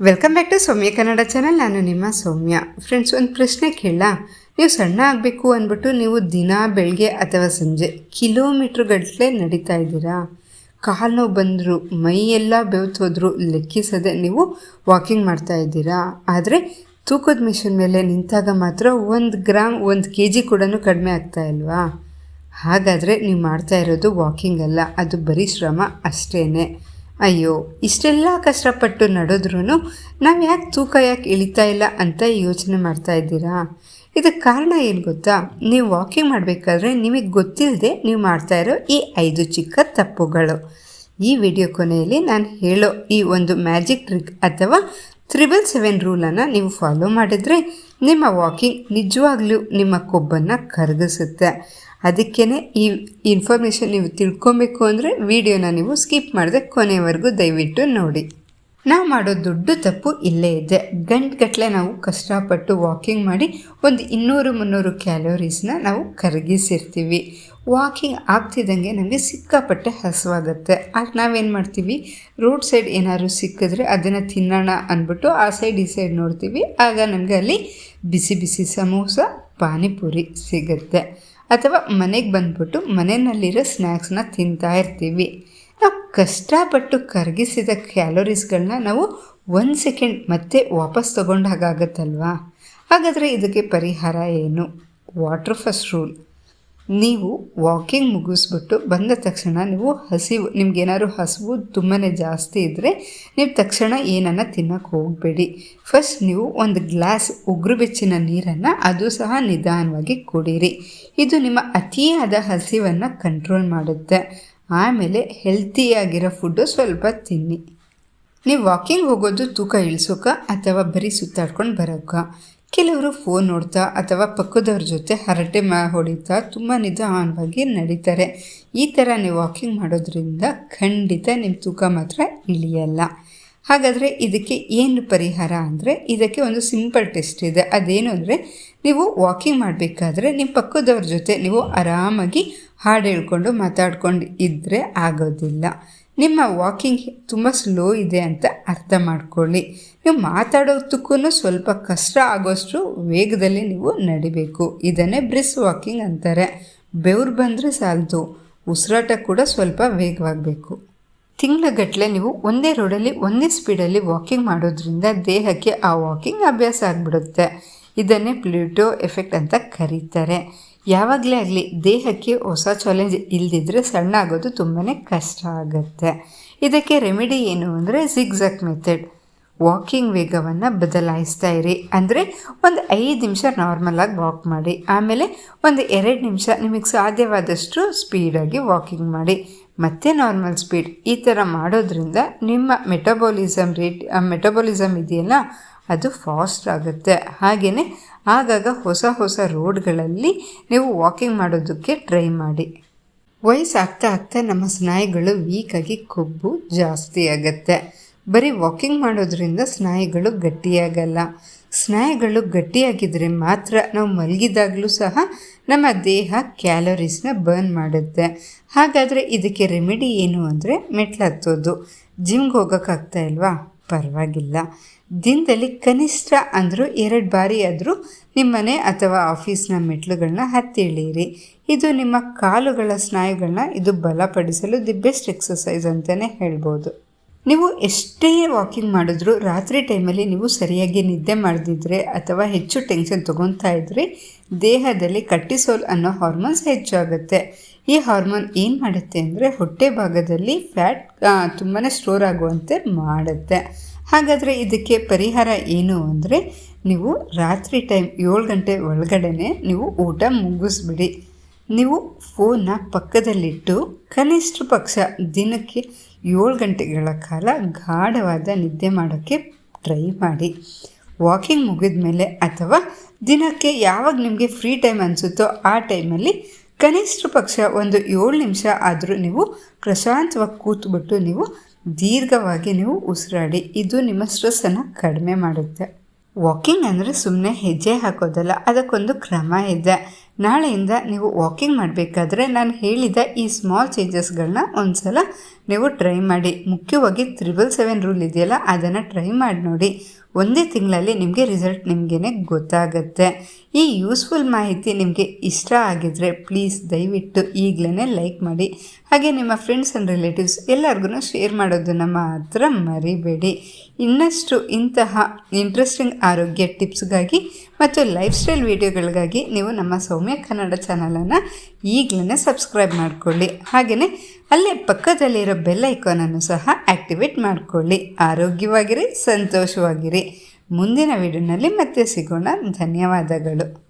Welcome back to Soumya Kannada channel ನಾನು ನಿಮ್ಮ ಸೌಮ್ಯ. Friends ಒಂದು ಪ್ರಶ್ನೆ ಕೇಳ ನೀವು ಸಣ್ಣ ಆಗಬೇಕು ಅಂದ್ಬಿಟ್ಟು ನೀವು ದಿನ ಬೆಳಗ್ಗೆ ಅಥವಾ ಸಂಜೆ ಕಿಲೋಮೀಟ್ರ್ ಗಟ್ಟಲೆ ನಡೀತಾ ಇದ್ದೀರಾ? ಕಾಲು ನೋವು ಬಂದರು ಮೈಯೆಲ್ಲ ಬೆವ್ತೋದ್ರು ಲೆಕ್ಕಿಸದೆ ನೀವು ವಾಕಿಂಗ್ ಮಾಡ್ತಾ ಇದ್ದೀರಾ? ಆದರೆ ತೂಕದ ಮಿಷನ್ ಮೇಲೆ ನಿಂತಾಗ ಮಾತ್ರ ಒಂದು ಗ್ರಾಮ್ ಒಂದು ಕೆ ಜಿ ಕೂಡ ಕಡಿಮೆ ಆಗ್ತಾ ಇಲ್ವಾ? ಹಾಗಾದರೆ ನೀವು ಮಾಡ್ತಾ ಇರೋದು ವಾಕಿಂಗ್ ಅಲ್ಲ, ಅದು ಬರೀ ಶ್ರಮ ಅಷ್ಟೇ ಅಯ್ಯೋ, ಇಷ್ಟೆಲ್ಲ ಕಷ್ಟಪಟ್ಟು ನಡೆದ್ರೂ ನಾವು ಯಾಕೆ ತೂಕ ಯಾಕೆ ಇಳಿತಾ ಇಲ್ಲ ಅಂತ ಯೋಚನೆ ಮಾಡ್ತಾ ಇದ್ದೀರಾ? ಇದಕ್ಕೆ ಕಾರಣ ಏನು ಗೊತ್ತಾ? ನೀವು ವಾಕಿಂಗ್ ಮಾಡಬೇಕಾದ್ರೆ ನಿಮಗೆ ಗೊತ್ತಿಲ್ಲದೆ ನೀವು ಮಾಡ್ತಾ ಇರೋ ಈ ಐದು ಚಿಕ್ಕ ತಪ್ಪುಗಳು. ಈ ವಿಡಿಯೋ ಕೊನೆಯಲ್ಲಿ ನಾನು ಹೇಳೋ ಈ ಒಂದು ಮ್ಯಾಜಿಕ್ ಟ್ರಿಕ್ ಅಥವಾ ತ್ರಿಬಲ್ ಸೆವೆನ್ ರೂಲನ್ನು ನೀವು ಫಾಲೋ ಮಾಡಿದರೆ ನಿಮ್ಮ ವಾಕಿಂಗ್ ನಿಜವಾಗ್ಲೂ ನಿಮ್ಮ ಕೊಬ್ಬನ್ನು ಕರಗಿಸುತ್ತೆ. ಅದಕ್ಕೇ ಈ ಇನ್ಫಾರ್ಮೇಷನ್ ನೀವು ತಿಳ್ಕೊಬೇಕು ಅಂದರೆ ವಿಡಿಯೋನ ನೀವು ಸ್ಕಿಪ್ ಮಾಡಿದೆ ಕೊನೆವರೆಗೂ ದಯವಿಟ್ಟು ನೋಡಿ. ನಾವು ಮಾಡೋ ದೊಡ್ಡ ತಪ್ಪು ಇಲ್ಲೇ ಇದೆ. ಗಂಟುಗಟ್ಟಲೆ ನಾವು ಕಷ್ಟಪಟ್ಟು ವಾಕಿಂಗ್ ಮಾಡಿ ಒಂದು ಇನ್ನೂರು ಮುನ್ನೂರು ಕ್ಯಾಲೋರೀಸ್ನ ನಾವು ಕರಗಿಸಿರ್ತೀವಿ. ವಾಕಿಂಗ್ ಆಗ್ತಿದ್ದಂಗೆ ನಮಗೆ ಸಿಕ್ಕಾಪಟ್ಟೆ ಹಸುವಾಗುತ್ತೆ. ಆಗ ನಾವೇನು ಮಾಡ್ತೀವಿ? ರೋಡ್ ಸೈಡ್ ಏನಾದ್ರು ಸಿಕ್ಕಿದ್ರೆ ಅದನ್ನು ತಿನ್ನೋಣ ಅಂದ್ಬಿಟ್ಟು ಆ ಸೈಡ್ ಈ ಸೈಡ್ ನೋಡ್ತೀವಿ. ಆಗ ನಮಗೆ ಅಲ್ಲಿ ಬಿಸಿ ಬಿಸಿ ಸಮೋಸ, ಪಾನಿಪುರಿ ಸಿಗುತ್ತೆ. ಅಥವಾ ಮನೆಗೆ ಬಂದ್ಬಿಟ್ಟು ಮನೆಯಲ್ಲಿರೋ ಸ್ನ್ಯಾಕ್ಸ್ನ ತಿಂತಾ ಇರ್ತೀವಿ. ನಾವು ಕಷ್ಟಪಟ್ಟು ಕರಗಿಸಿದ ಕ್ಯಾಲೋರೀಸ್ಗಳನ್ನ ನಾವು ಒಂದು ಸೆಕೆಂಡ್ ಮತ್ತೆ ವಾಪಸ್ ತೊಗೊಂಡಾಗತ್ತಲ್ವಾ ಹಾಗಾಗತ್ತಲ್ವಾ ಹಾಗಾದರೆ ಇದಕ್ಕೆ ಪರಿಹಾರ ಏನು? Water first rule. ನೀವು ವಾಕಿಂಗ್ ಮುಗಿಸ್ಬಿಟ್ಟು ಬಂದ ತಕ್ಷಣ ನೀವು ಹಸಿವು ನಿಮ್ಗೇನಾದ್ರು ಹಸಿವು ತುಂಬಾ ಜಾಸ್ತಿ ಇದ್ದರೆ ನೀವು ತಕ್ಷಣ ಏನನ್ನು ತಿನ್ನೋಕ್ಕೆ ಹೋಗಬೇಡಿ. ಫಸ್ಟ್ ನೀವು ಒಂದು ಗ್ಲಾಸ್ ಉಗುರು ಬೆಚ್ಚಿನ ನೀರನ್ನು ಅದು ಸಹ ನಿಧಾನವಾಗಿ ಕುಡೀರಿ. ಇದು ನಿಮ್ಮ ಅತಿಯಾದ ಹಸಿವನ್ನು ಕಂಟ್ರೋಲ್ ಮಾಡುತ್ತೆ. ಆಮೇಲೆ ಹೆಲ್ತಿಯಾಗಿರೋ ಫುಡ್ಡು ಸ್ವಲ್ಪ ತಿನ್ನಿ. ನೀವು ವಾಕಿಂಗ್ ಹೋಗೋದು ತೂಕ ಇಳಿಸೋಕ ಅಥವಾ ಬರೀ ಸುತ್ತಾಡ್ಕೊಂಡು ಬರೋಕ? ಕೆಲವರು ಫೋನ್ ನೋಡ್ತಾ ಅಥವಾ ಪಕ್ಕದವ್ರ ಜೊತೆ ಹರಟೆ ಮಾ ಹೊಡಿತಾ ತುಂಬ ನಿಧಾನವಾಗಿ ನಡೀತಾರೆ. ಈ ಥರ ನೀವು ವಾಕಿಂಗ್ ಮಾಡೋದ್ರಿಂದ ಖಂಡಿತ ನಿಮ್ಮ ತೂಕ ಮಾತ್ರ ಇಳಿಯಲ್ಲ. ಹಾಗಾದರೆ ಇದಕ್ಕೆ ಏನು ಪರಿಹಾರ ಅಂದರೆ ಇದಕ್ಕೆ ಒಂದು ಸಿಂಪಲ್ ಟೆಸ್ಟ್ ಇದೆ. ಅದೇನು ಅಂದರೆ ನೀವು ವಾಕಿಂಗ್ ಮಾಡಬೇಕಾದ್ರೆ ನಿಮ್ಮ ಪಕ್ಕದವ್ರ ಜೊತೆ ನೀವು ಆರಾಮಾಗಿ ಹಾಡು ಹೇಳ್ಕೊಂಡು ಮಾತಾಡ್ಕೊಂಡು ಇದ್ದರೆ ಆಗೋದಿಲ್ಲ. ನಿಮ್ಮ ವಾಕಿಂಗ್ ತುಂಬ ಸ್ಲೋ ಇದೆ ಅಂತ ಅರ್ಥ ಮಾಡ್ಕೊಳ್ಳಿ. ನೀವು ಮಾತಾಡೋದಕ್ಕೂ ಸ್ವಲ್ಪ ಕಷ್ಟ ಆಗೋಷ್ಟು ವೇಗದಲ್ಲಿ ನೀವು ನಡಿಬೇಕು. ಇದನ್ನೇ ಬ್ರಿಸ್ ವಾಕಿಂಗ್ ಅಂತಾರೆ. ಬೆವ್ರು ಬಂದರೆ ಸಾಲದು. ಉಸಿರಾಟ ಕೂಡ ಸ್ವಲ್ಪ ವೇಗವಾಗಬೇಕು. ತಿಂಗಳಗಟ್ಟಲೆ ನೀವು ಒಂದೇ ರೋಡಲ್ಲಿ ಒಂದೇ ಸ್ಪೀಡಲ್ಲಿ ವಾಕಿಂಗ್ ಮಾಡೋದ್ರಿಂದ ದೇಹಕ್ಕೆ ಆ ವಾಕಿಂಗ್ ಅಭ್ಯಾಸ ಆಗಿಬಿಡುತ್ತೆ. ಇದನ್ನೇ ಪ್ಲೂಟೋ ಎಫೆಕ್ಟ್ ಅಂತ ಕರೀತಾರೆ. ಯಾವಾಗಲೇ ಆಗಲಿ ದೇಹಕ್ಕೆ ಹೊಸ ಚಾಲೆಂಜ್ ಇಲ್ಲದಿದ್ದರೆ ಸಣ್ಣ ಆಗೋದು ತುಂಬಾ ಕಷ್ಟ ಆಗುತ್ತೆ. ಇದಕ್ಕೆ ರೆಮಿಡಿ ಏನು ಅಂದರೆ ಝಿಗ್ಝಕ್ ಮೆಥಡ್ ವಾಕಿಂಗ್ ವೇಗವನ್ನು ಬದಲಾಯಿಸ್ತಾ ಇರಿ. ಅಂದರೆ ಒಂದು ಐದು ನಿಮಿಷ ನಾರ್ಮಲಾಗಿ ವಾಕ್ ಮಾಡಿ. ಆಮೇಲೆ ಒಂದು ಎರಡು ನಿಮಿಷ ನಿಮಗೆ ಸಾಧ್ಯವಾದಷ್ಟು ಸ್ಪೀಡಾಗಿ ವಾಕಿಂಗ್ ಮಾಡಿ. ಮತ್ತೆ ನಾರ್ಮಲ್ ಸ್ಪೀಡ್ ಈ ಥರ ಮಾಡೋದ್ರಿಂದ ನಿಮ್ಮ ಮೆಟಬಾಲಿಸಮ್ ರೇಟ್ ಮೆಟಬಾಲಿಸಮ್ ಇದೆಯಲ್ಲ, ಅದು ಫಾಸ್ಟ್ ಆಗುತ್ತೆ. ಹಾಗೆಯೇ ಆಗಾಗ ಹೊಸ ಹೊಸ ರೋಡ್ಗಳಲ್ಲಿ ನೀವು ವಾಕಿಂಗ್ ಮಾಡೋದಕ್ಕೆ ಟ್ರೈ ಮಾಡಿ. ವಯಸ್ಸಾಗ್ತಾ ಆಗ್ತಾ ನಮ್ಮ ಸ್ನಾಯುಗಳು ವೀಕಾಗಿ ಕೊಬ್ಬು ಜಾಸ್ತಿ ಆಗುತ್ತೆ. ಬರೀ ವಾಕಿಂಗ್ ಮಾಡೋದ್ರಿಂದ ಸ್ನಾಯುಗಳು ಗಟ್ಟಿಯಾಗಲ್ಲ. ಸ್ನಾಯುಗಳು ಗಟ್ಟಿಯಾಗಿದ್ದರೆ ಮಾತ್ರ ನಾವು ಮಲಗಿದಾಗಲೂ ಸಹ ನಮ್ಮ ದೇಹ ಕ್ಯಾಲೋರೀಸ್ನ ಬರ್ನ್ ಮಾಡುತ್ತೆ. ಹಾಗಾದರೆ ಇದಕ್ಕೆ ರೆಮಿಡಿ ಏನು ಅಂದರೆ ಮೆಟ್ಲತ್ತೋದು ಜಿಮ್ಗೆ ಹೋಗೋಕ್ಕಾಗ್ತಾ ಇಲ್ವಾ? ಪರವಾಗಿಲ್ಲ. ದಿನದಲ್ಲಿ ಕನಿಷ್ಠ ಅಂದರೂ ಎರಡು ಬಾರಿ ಆದರೂ ನಿಮ್ಮನೆ ಅಥವಾ ಆಫೀಸ್ನ ಮೆಟ್ಲುಗಳನ್ನ ಹತ್ತಿ ಇಳಿಯಿರಿ ಇದು ನಿಮ್ಮ ಕಾಲುಗಳ ಸ್ನಾಯುಗಳನ್ನ ಇದು ಬಲಪಡಿಸಲು ದಿ ಬೆಸ್ಟ್ ಎಕ್ಸಸೈಸ್ ಅಂತಲೇ ಹೇಳ್ಬೋದು. ನೀವು ಎಷ್ಟೇ ವಾಕಿಂಗ್ ಮಾಡಿದ್ರೂ ರಾತ್ರಿ ಟೈಮಲ್ಲಿ ನೀವು ಸರಿಯಾಗಿ ನಿದ್ದೆ ಮಾಡದಿದ್ರೆ ಅಥವಾ ಹೆಚ್ಚು ಟೆನ್ಷನ್ ತೊಗೊತಾ ಇದ್ದರೆ ದೇಹದಲ್ಲಿ ಕಟ್ಟಿಸೋಲ್ ಅನ್ನೋ ಹಾರ್ಮೋನ್ಸ್ ಹೆಚ್ಚಾಗುತ್ತೆ. ಈ ಹಾರ್ಮೋನ್ ಏನು ಮಾಡುತ್ತೆ ಅಂದರೆ ಹೊಟ್ಟೆ ಭಾಗದಲ್ಲಿ ಫ್ಯಾಟ್ ತುಂಬಾ ಸ್ಟೋರ್ ಆಗುವಂತೆ ಮಾಡುತ್ತೆ. ಹಾಗಾದರೆ ಇದಕ್ಕೆ ಪರಿಹಾರ ಏನು ಅಂದರೆ ನೀವು ರಾತ್ರಿ ಟೈಮ್ ಏಳು ಗಂಟೆ ಒಳಗಡೆ ನೀವು ಊಟ ಮುಗಿಸ್ಬಿಡಿ. ನೀವು ಫೋನ್ನ ಪಕ್ಕದಲ್ಲಿಟ್ಟು ಕನಿಷ್ಠ ಪಕ್ಷ ದಿನಕ್ಕೆ ಏಳು ಗಂಟೆಗಳ ಕಾಲ ಗಾಢವಾದ ನಿದ್ದೆ ಮಾಡೋಕ್ಕೆ ಟ್ರೈ ಮಾಡಿ. ವಾಕಿಂಗ್ ಮುಗಿದ ಮೇಲೆ ಅಥವಾ ದಿನಕ್ಕೆ ಯಾವಾಗ ನಿಮಗೆ ಫ್ರೀ ಟೈಮ್ ಅನಿಸುತ್ತೋ ಆ ಟೈಮಲ್ಲಿ ಕನಿಷ್ಠ ಪಕ್ಷ ಒಂದು ಏಳು ನಿಮಿಷ ಆದರೂ ನೀವು ಪ್ರಶಾಂತವಾಗಿ ಕೂತ್ಬಿಟ್ಟು ನೀವು ದೀರ್ಘವಾಗಿ ನೀವು ಉಸಿರಾಡಿ, ಇದು ನಿಮ್ಮ ಸ್ಟ್ರೆಸ್ಸನ್ನು ಕಡಿಮೆ ಮಾಡುತ್ತೆ. ವಾಕಿಂಗ್ ಅಂದರೆ ಸುಮ್ಮನೆ ಹೆಜ್ಜೆ ಹಾಕೋದಲ್ಲ, ಅದಕ್ಕೊಂದು ಕ್ರಮ ಇದೆ. ನಾಳೆಯಿಂದ ನೀವು ವಾಕಿಂಗ್ ಮಾಡಬೇಕಾದ್ರೆ ನಾನು ಹೇಳಿದ ಈ ಸ್ಮಾಲ್ ಚೇಂಜಸ್ಗಳನ್ನ ಒಂದು ಸಲ ನೀವು ಟ್ರೈ ಮಾಡಿ. ಮುಖ್ಯವಾಗಿ ತ್ರಿಬಲ್ ಸೆವೆನ್ ರೂಲ್ ಇದೆಯಲ್ಲ, ಅದನ್ನು ಟ್ರೈ ಮಾಡಿ ನೋಡಿ. ಒಂದೇ ತಿಂಗಳಲ್ಲಿ ನಿಮಗೆ ರಿಸಲ್ಟ್ ನಿಮಗೇ ಗೊತ್ತಾಗುತ್ತೆ. ಈ ಯೂಸ್ಫುಲ್ ಮಾಹಿತಿ ನಿಮಗೆ ಇಷ್ಟ ಆಗಿದ್ರೆ ಪ್ಲೀಸ್ ದಯವಿಟ್ಟು ಈಗಲೇ ಲೈಕ್ ಮಾಡಿ. ಹಾಗೆ ನಿಮ್ಮ ಫ್ರೆಂಡ್ಸ್ ಆ್ಯಂಡ್ ರಿಲೇಟಿವ್ಸ್ ಎಲ್ಲರಿಗೂ ಶೇರ್ ಮಾಡೋದನ್ನು ಮಾತ್ರ ಮರಿಬೇಡಿ. ಇನ್ನಷ್ಟು ಇಂತಹ ಇಂಟ್ರೆಸ್ಟಿಂಗ್ ಆರೋಗ್ಯ ಟಿಪ್ಸ್ಗಾಗಿ ಮತ್ತು ಲೈಫ್ ಸ್ಟೈಲ್ ವೀಡಿಯೋಗಳಿಗಾಗಿ ನೀವು ನಮ್ಮ ಸೌಮ್ಯ ಕನ್ನಡ ಚಾನಲನ್ನು ಈಗಲೇ ಸಬ್ಸ್ಕ್ರೈಬ್ ಮಾಡಿಕೊಳ್ಳಿ. ಹಾಗೆಯೇ ಅಲ್ಲೇ ಪಕ್ಕದಲ್ಲಿರೋ ಬೆಲ್ ಐಕಾನನ್ನು ಸಹ ಆ್ಯಕ್ಟಿವೇಟ್ ಮಾಡಿಕೊಳ್ಳಿ. ಆರೋಗ್ಯವಾಗಿರಿ, ಸಂತೋಷವಾಗಿರಿ. ಮುಂದಿನ ವಿಡಿಯೋನಲ್ಲಿ ಮತ್ತೆ ಸಿಗೋಣ. ಧನ್ಯವಾದಗಳು.